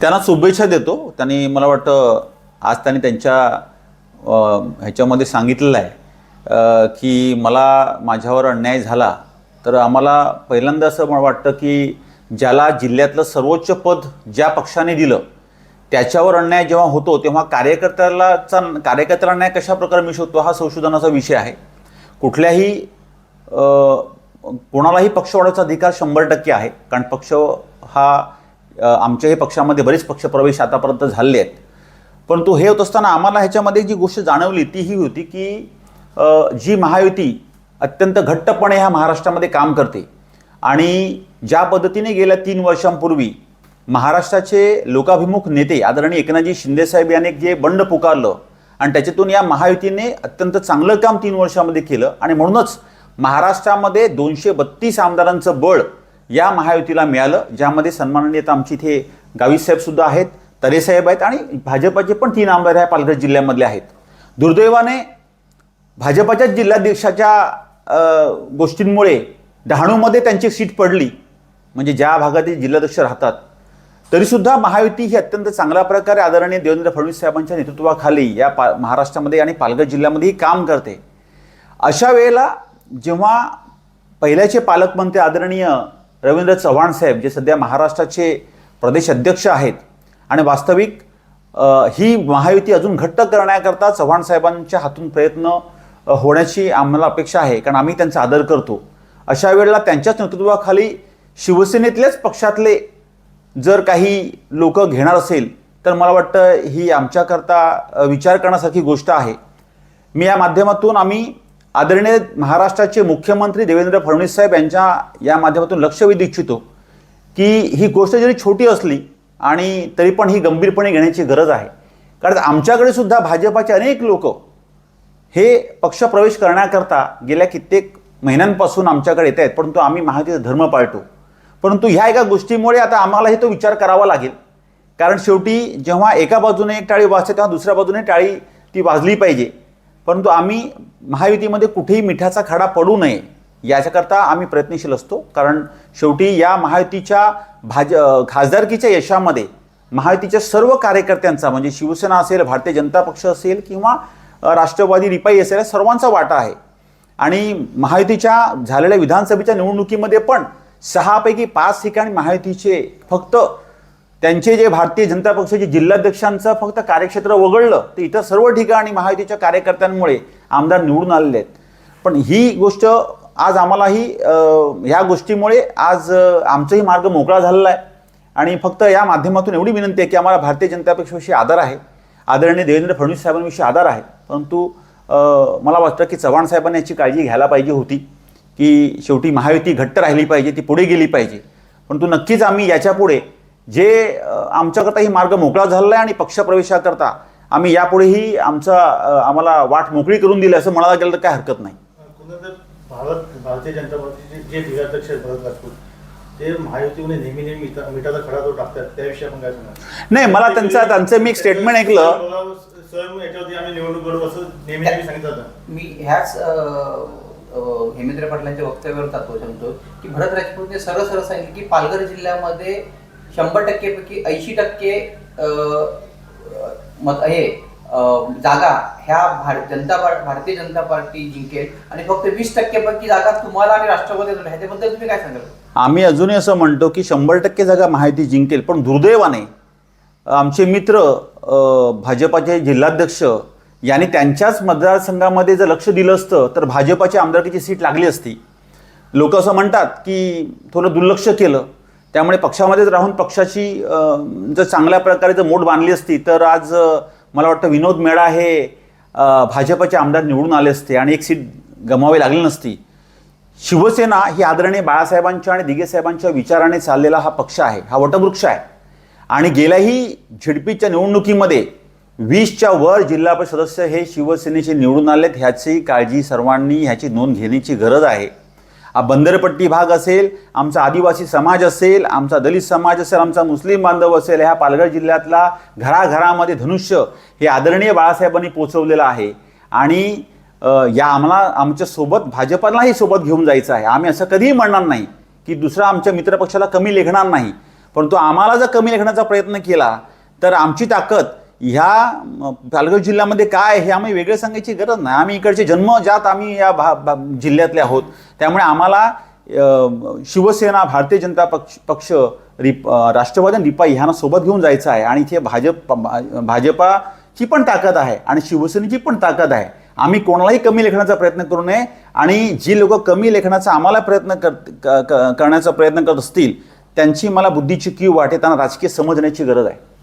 त्यांना शुभेच्छा देतो. त्यांनी मला वाटतं आज त्यांनी त्यांच्या ह्याच्यामध्ये सांगितलेलं आहे की मला माझ्यावर अन्याय झाला तर आम्हाला पहिल्यांदा असं मला वाटतं की ज्याला जिल्ह्यातलं सर्वोच्च पद ज्या पक्षाने दिलं त्याच्यावर अन्याय जेव्हा होतो तेव्हा कार्यकर्त्यालाचा कार्यकर्त्याला अन्याय कशा प्रकारे मिळू शकतो हा संशोधनाचा विषय आहे. कुठल्याही कोणालाही पक्ष वाढवायचा अधिकार शंभर टक्के आहे कारण पक्ष हा आमच्याही पक्षामध्ये बरेच पक्षप्रवेश आतापर्यंत झाले आहेत. परंतु हे होत असताना आम्हाला ह्याच्यामध्ये जी गोष्ट जाणवली ती ही होती की जी महायुती अत्यंत घट्टपणे ह्या महाराष्ट्रामध्ये काम करते. आणि ज्या पद्धतीने गेल्या तीन वर्षांपूर्वी महाराष्ट्राचे लोकाभिमुख नेते आदरणीय एकनाथजी शिंदेसाहेब यांनी जे बंड पुकारलं आणि त्याच्यातून या महायुतीने अत्यंत चांगलं काम तीन वर्षामध्ये केलं आणि म्हणूनच महाराष्ट्रामध्ये दोनशे बत्तीस आमदारांचं बळ या महायुतीला मिळालं ज्यामध्ये सन्माननीय आता आमची इथे गावी आहेत तरेसाहेब आहेत आणि भाजपाचे पण तीन आमदार ह्या पालघर जिल्ह्यामधले आहेत. दुर्दैवाने भाजपाच्याच जिल्हाध्यक्षाच्या गोष्टींमुळे डहाणूमध्ये त्यांची सीट पडली. म्हणजे ज्या भागातील जिल्हाध्यक्ष राहतात. तरीसुद्धा महायुती ही अत्यंत चांगल्या प्रकारे आदरणीय देवेंद्र फडणवीस साहेबांच्या नेतृत्वाखाली या पा महाराष्ट्रामध्ये आणि पालघर जिल्ह्यामध्ये ही काम करते. अशा वेळेला जेव्हा पहिल्याचे पालकमंत्री आदरणीय रवींद्र चव्हाण साहेब जे सध्या महाराष्ट्राचे प्रदेश अध्यक्ष आहेत आणि वास्तविक ही महायुती अजून घट्ट करण्याकरता चव्हाण साहेबांच्या हातून प्रयत्न होण्याची आम्हाला अपेक्षा आहे. कारण आम्ही त्यांचा आदर करतो. अशा वेळेला त्यांच्याच नेतृत्वाखाली शिवसेनेतल्याच पक्षातले जर काही लोक घेणार असेल तर मला वाटतं ही आमच्याकरता विचार करण्यासारखी गोष्ट आहे. मी या माध्यमातून आम्ही आदरणीय महाराष्ट्राचे मुख्यमंत्री देवेंद्र फडणवीस साहेब यांच्या या माध्यमातून लक्ष वेधू इच्छितो की ही गोष्ट जरी छोटी असली आणि तरी पण ही गंभीरपणे घेण्याची गरज आहे. कारण आमच्याकडे सुद्धा भाजपाचे अनेक लोक हे पक्षप्रवेश करण्याकरता गेल्या कित्येक महिन्यांपासून आमच्याकडे येत आहेत परंतु आम्ही महायुतीचा धर्म पाळतो. परंतु ह्या एका गोष्टीमुळे आता आम्हालाही तो विचार करावा लागेल. कारण शेवटी जेव्हा एका बाजूने एक टाळी वाजते तेव्हा दुसऱ्या बाजूने टाळी ती वाजली पाहिजे. परंतु आम्ही महायुतीमध्ये कुठेही मिठाचा खडा पडू नये याच्याकरता आम्ही प्रयत्नशील असतो. कारण शेवटी या महायुतीच्या भाज खासदारकीच्या यशामध्ये महायुतीच्या सर्व कार्यकर्त्यांचा म्हणजे शिवसेना असेल भारतीय जनता पक्ष असेल किंवा राष्ट्रवादी रिपाई असेल सर्वांचा वाटा आहे. आणि महायुतीच्या झालेल्या विधानसभेच्या निवडणुकीमध्ये पण सहापैकी पाच ठिकाणी महायुतीचे फक्त त्यांचे जे भारतीय जनता पक्षाचे जिल्हाध्यक्षांचं फक्त कार्यक्षेत्र वगळलं तर इतर सर्व ठिकाणी महायुतीच्या कार्यकर्त्यांमुळे आमदार निवडून आलेले आहेत. पण ही गोष्ट आज आम्हालाही ह्या गोष्टीमुळे आज आमचाही मार्ग मोकळा झालेला आहे. आणि फक्त या माध्यमातून एवढी विनंती आहे की आम्हाला भारतीय जनता पक्षाविषयी आदर आहे. आदरणीय देवेंद्र फडणवीस साहेबांविषयी आदर आहे. परंतु मला वाटतं की चव्हाण साहेबांनी याची काळजी घ्यायला पाहिजे होती की शेवटी महायुती घट्ट राहिली पाहिजे ती पुढे गेली पाहिजे. परंतु नक्कीच आम्ही याच्यापुढे जे आमच्याकरता ही मार्ग मोकळा झालेला आहे आणि पक्षप्रवेशाकरता आम्ही यापुढेही आमचा आम्हाला वाट मोकळी करून दिली असं म्हणायला गेलं तर काय हरकत नाही. भारत भारतीय जनता पार्टीचे जे जिल्हाध्यक्ष भरत राजपूत ते महायुतीमध्ये नेहमी नेहमी मिठा- मिठाचा खडा तो टाकतात त्याविषयी आपण काय सांगणार? नाही मला त्यांचं त्यांचं मी एक स्टेटमेंट ऐकलं. स्वयं याच्यावरती आम्ही निवडणूक लढू असं नेहमी नेहमी सांगितलं जातं मी ह्याच हेमेंद्र पाटलांच्या वक्तव्यावर तात्व सांगतो की भरत राजपूतने सरळ सरळ सांगितलं की पालघर जिल्ह्यामध्ये शंभर टक्केपैकी ऐंशी टक्के मत हे जागा ह्या भार जनता पार्ट भारतीय जनता पार्टी जिंकेल. आणि फक्त वीस टक्केपैकी जागा तुम्हाला आणि राष्ट्रवादी ह्याच्याबद्दल तुम्ही काय सांगाल? आम्ही अजूनही असं म्हणतो की शंभर टक्के जागा माहिती जिंकेल पण दुर्दैवाने आमचे मित्र भाजपाचे जिल्हाध्यक्ष यांनी त्यांच्याच मतदारसंघामध्ये जर लक्ष दिलं असतं तर भाजपाची आमदारकीची सीट लागली असती. लोक असं म्हणतात की थोडं दुर्लक्ष केलं. त्यामुळे पक्षामध्येच राहून पक्षाची जर चांगल्या प्रकारे जर मोठ बांधली असती तर आज मला वाटतं विनोद मेळा हे भाजपचे आमदार निवडून आले असते आणि एक सीट गमावी लागली नसती. शिवसेना ही आदरणीय बाळासाहेबांच्या आणि दिगेसाहेबांच्या विचाराने चाललेला हा पक्ष आहे हा वटवृक्ष आहे. आणि गेल्याही झिडपीच्या निवडणुकीमध्ये वीसच्या वर जिल्हा परिषद सदस्य हे शिवसेनेचे निवडून आलेत ह्याची काळजी सर्वांनी ह्याची नोंद घेण्याची गरज आहे. बंदरपट्टी भाग असेल आमचा आदिवासी समाज असेल आमचा दलित समाज असेल आमचा मुस्लिम बांधव असेल ह्या पालघर जिल्ह्यातला घराघरामध्ये धनुष्य हे आदरणीय बाळासाहेबांनी पोचवलेलं आहे. आणि या आम्हाला आमच्यासोबत भाजपालाही सोबत घेऊन जायचं आहे. आम्ही असं कधीही म्हणणार नाही की दुसरा आमच्या मित्रपक्षाला कमी लेखणार नाही. परंतु आम्हाला जर कमी लेखण्याचा प्रयत्न केला तर आमची ताकद ह्या पालघर जिल्ह्यामध्ये काय हे आम्ही वेगळे सांगायची गरज नाही. आम्ही इकडचे जन्मजात आम्ही या भा भा जिल्ह्यातले आहोत. त्यामुळे आम्हाला शिवसेना भारतीय जनता पक्ष पक्ष रिप राष्ट्रवादी आणि रिपा ह्यांना सोबत घेऊन जायचं आहे. आणि इथे भाजप भा- भाजपाची पण ताकद आहे आणि शिवसेनेची पण ताकद आहे. आम्ही कोणालाही कमी लेखण्याचा प्रयत्न करू नये आणि जी लोक कमी लेखण्याचा आम्हाला प्रयत्न कर क- क- करण्याचा प्रयत्न करत असतील त्यांची मला बुद्धीची कीव वाटे त्यांना राजकीय समजण्याची गरज आहे.